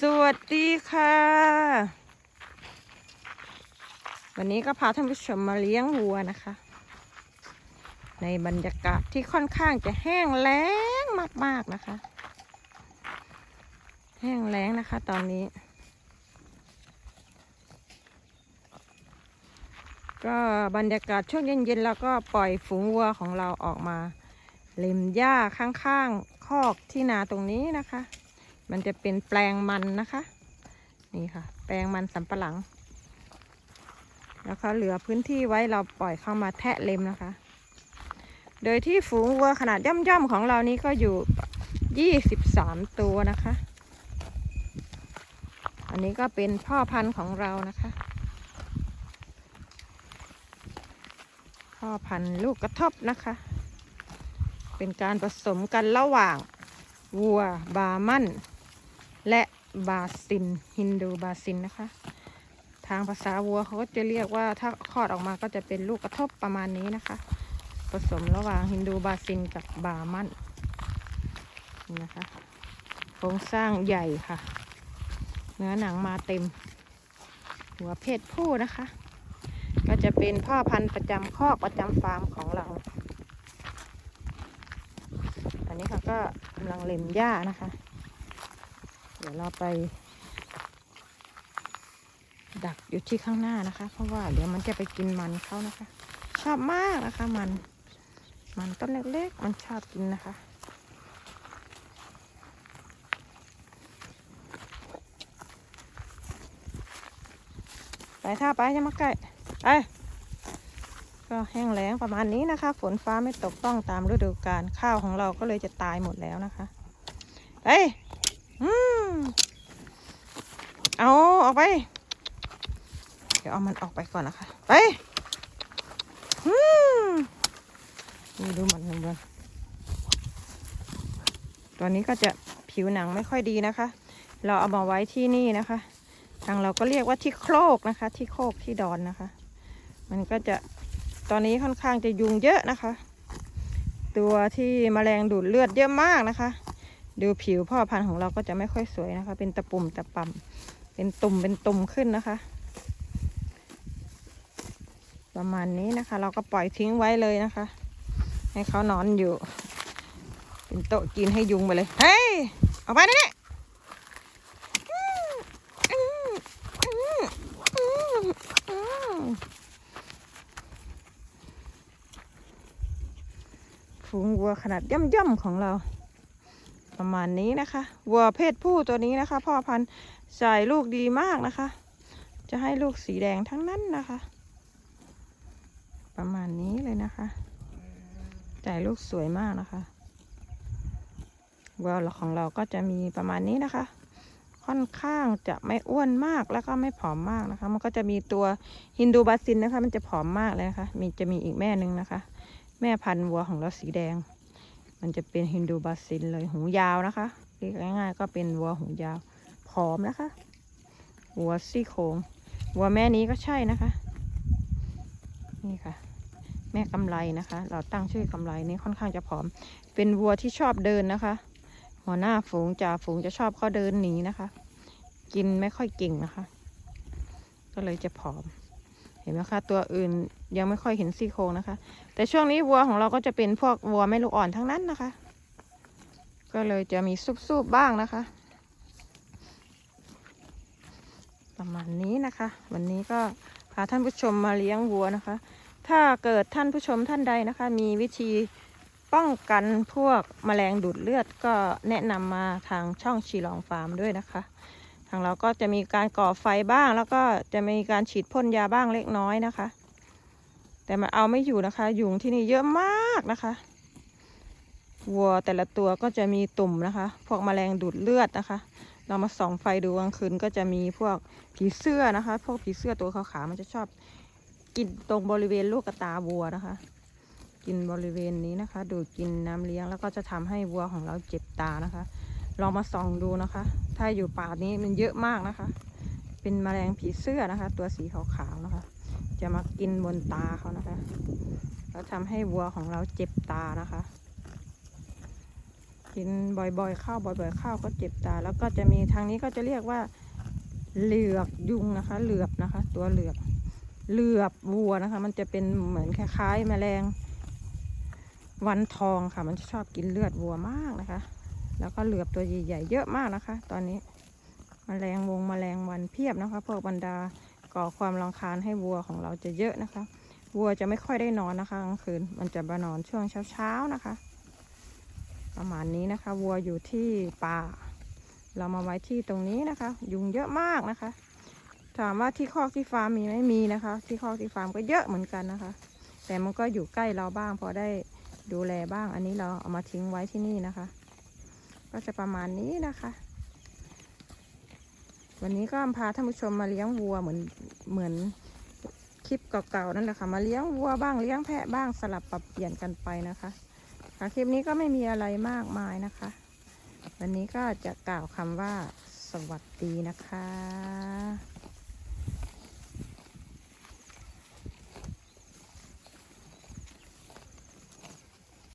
สวัสดีค่ะ วันนี้ก็พาท่านผู้ชมมาเลี้ยงวัวนะคะ ในบรรยากาศที่ค่อนข้างจะแห้งแล้งมากๆนะคะ แห้งแล้งนะคะตอนนี้ ก็บรรยากาศช่วงเย็นๆแล้วก็ปล่อยฝูงวัวของเราออกมาเล็มหญ้าข้างๆคอกที่นาตรงนี้นะคะ มันจะเป็นแปลงมันนะคะ นี่ค่ะ แปลงมันสำปะหลัง แล้วก็เหลือพื้นที่ไว้เราปล่อยเข้ามาแทะเล็มนะคะ โดยที่ฝูงวัวขนาดย่อมๆของเรานี้ก็อยู่ 23 ตัวนะคะ อันนี้ก็เป็นพ่อพันธุ์ของเรานะคะ พ่อพันธุ์ลูกกระทบนะคะ เป็นการผสมกันระหว่างวัวบามัน และบาซินฮินดูบาซินนะคะ ทางภาษาวัวเขาก็จะเรียกว่าถ้าคลอดออกมาก็จะเป็นลูกกระทบประมาณนี้นะคะ ผสมระหว่างฮินดูบาซินกับบามันนี่นะคะโครงสร้างใหญ่ค่ะ เนื้อหนังมาเต็ม หัวเพศผู้นะคะ ก็จะเป็นพ่อพันธุ์ประจำคอกประจำฟาร์มของเราอันนี้เขาก็กำลังเล็มหญ้านะคะ เดี๋ยวเราไป ดักอยู่ที่ข้างหน้านะคะ เพราะว่าเดี๋ยวมันจะไปกินมันเขานะคะ ชอบมากนะคะมัน มันต้นเล็กๆ มันชอบกินนะคะไปท่าไปจะมาใกล้ไปก็แห้งแล้งประมาณนี้นะคะ ฝนฟ้าไม่ตกต้องตามฤดูกาลข้าวของเราก็เลยจะตายหมดแล้วนะคะไปอืม เอาออกไป เดี๋ยวเอามันออกไปก่อนนะคะ ไปอืมนี่ดูมันเพื่อนตัวนี้ก็จะผิวหนังไม่ค่อยดีนะคะ เราเอามาไว้ที่นี่นะคะ ทางเราก็เรียกว่าที่โครกนะคะ ที่โคกที่ดอนนะคะ มันก็จะตอนนี้ค่อนข้างจะยุงเยอะนะคะ ตัวที่มแมลงดูดเลือดเยอะมากนะคะ ดูผิวพ่อพันธุ์ของเราก็จะไม่ค่อยสวยนะคะ เป็นตะปุ่มตะป่ำเป็นตุ่มเป็นตุ่มขึ้นนะคะ ประมาณนี้นะคะ เราก็ปล่อยทิ้งไว้เลยนะคะ ให้เขานอนอยู่ เป็นโต๊ะกินให้ยุงไปเลย เฮ้ยออกไปนี่ฝูงวัวขนาดย่อมๆของเรา ประมาณนี้นะคะวัวเพศผู้ตัวนี้นะคะ พ่อพันธุ์ใส่ลูกดีมากนะคะ จะให้ลูกสีแดงทั้งนั้นนะคะ ประมาณนี้เลยนะคะจ่ายลูกสวยมากนะคะวัวของเราก็จะมีประมาณนี้นะคะ ค่อนข้างจะไม่อ้วนมากแล้วก็ไม่ผอมมากนะคะ มันก็จะมีตัวฮินดูบาซินนะคะ มันจะผอมมากเลยนะคะ มีจะมีอีกแม่หนึ่งนะคะ แม่พันธุ์วัวของเราสีแดง มันจะเป็นฮินดูบาซินเลยหูยาวนะคะเรียกง่ายๆก็เป็นวัวหูยาวผอมนะคะ วัวซี่โครงวัวแม่นี้ก็ใช่นะคะ นี่ค่ะ แม่กำไรนะคะ เราตั้งชื่อกำไรนี้ค่อนข้างจะผอม เป็นวัวที่ชอบเดินนะคะ หัวหน้าฝูงจ่าฝูงจะชอบเขาเดินหนีนะคะ กินไม่ค่อยเก่งนะคะ ก็เลยจะผอม เห็นไหมคะตัวอื่นยังไม่ค่อยเห็นซี่โครงนะคะ แต่ช่วงนี้วัวของเราก็จะเป็นพวกวัวแม่ลูกอ่อนทั้งนั้นนะคะ ก็เลยจะมีซุบๆบ้างนะคะ ประมาณนี้นะคะ วันนี้ก็พาท่านผู้ชมมาเลี้ยงวัวนะคะ ถ้าเกิดท่านผู้ชมท่านใดนะคะ มีวิธีป้องกันพวกแมลงดูดเลือดก็แนะนำมาทางช่องชีลองฟาร์มด้วยนะคะางเราก็จะมีการก่อไฟบ้าง แล้วก็จะมีการฉีดพ่นยาบ้างเล็กน้อยนะคะ แต่มันเอาไม่อยู่นะคะยุงที่นี่เยอะมากนะคะวัวแต่ละตัวก็จะมีตุ่มนะคะ พวกแมลงดูดเลือดนะคะ เรามาส่องไฟดูกลางคืนก็จะมีพวกผีเสื้อนะคะ พวกผีเสื้อตัวขาวๆมันจะชอบกินตรงบริเวณลูกกระตาวัวนะคะ กินบริเวณนี้นะคะ ดูดกินน้ำเลี้ยงแล้วก็จะทำให้วัวของเราเจ็บตานะคะ ลองมาส่องดูนะคะ ถ้าอยู่ป่านี้มันเยอะมากนะคะ เป็นแมลงผีเสื้อนะคะ ตัวสีขาวๆนะคะ จะมากินบนตาเขานะคะ แล้วทำให้วัวของเราเจ็บตานะคะ กินบ่อยๆ ข้าวบ่อยๆ ข้าวก็เจ็บตา แล้วก็จะมีทางนี้ก็จะเรียกว่าเหลือกยุงนะคะ เหลือบนะคะ ตัวเหลือบเหลือบวัวนะคะ มันจะเป็นเหมือนคล้ายๆ แมลงวันทองค่ะ มันชอบกินเลือดวัวมากนะคะ แล้วก็เหลือบตัวใหญ่ๆเยอะมากนะคะ ตอนนี้แมลงวงแมลงวันเพียบนะคะพวกบรรดาก่อความรำคาญให้วัวของเราจะเยอะนะคะ วัวจะไม่ค่อยได้นอนนะคะกลางคืนมันจะมานอนช่วงเช้าๆนะคะ ประมาณนี้นะคะ วัวอยู่ที่ป่า เรามาไว้ที่ตรงนี้นะคะ ยุงเยอะมากนะคะ ถามว่าที่คอกที่ฟาร์มมีไหมมีนะคะ ที่คอกที่ฟาร์มก็เยอะเหมือนกันนะคะ แต่มันก็อยู่ใกล้เราบ้างพอได้ดูแลบ้างอันนี้เราเอามาทิ้งไว้ที่นี่นะคะ ก็จะประมาณนี้นะคะ วันนี้ก็พาท่านผู้ชมมาเลี้ยงวัวเหมือนเหมือนคลิปเก่าๆนั่นแหละค่ะ มาเลี้ยงวัวบ้างเลี้ยงแพะบ้างสลับปรับเปลี่ยนกันไปนะคะค่ะคลิปนี้ก็ไม่มีอะไรมากมายนะคะ วันนี้ก็จะกล่าวคำว่าสวัสดีนะคะ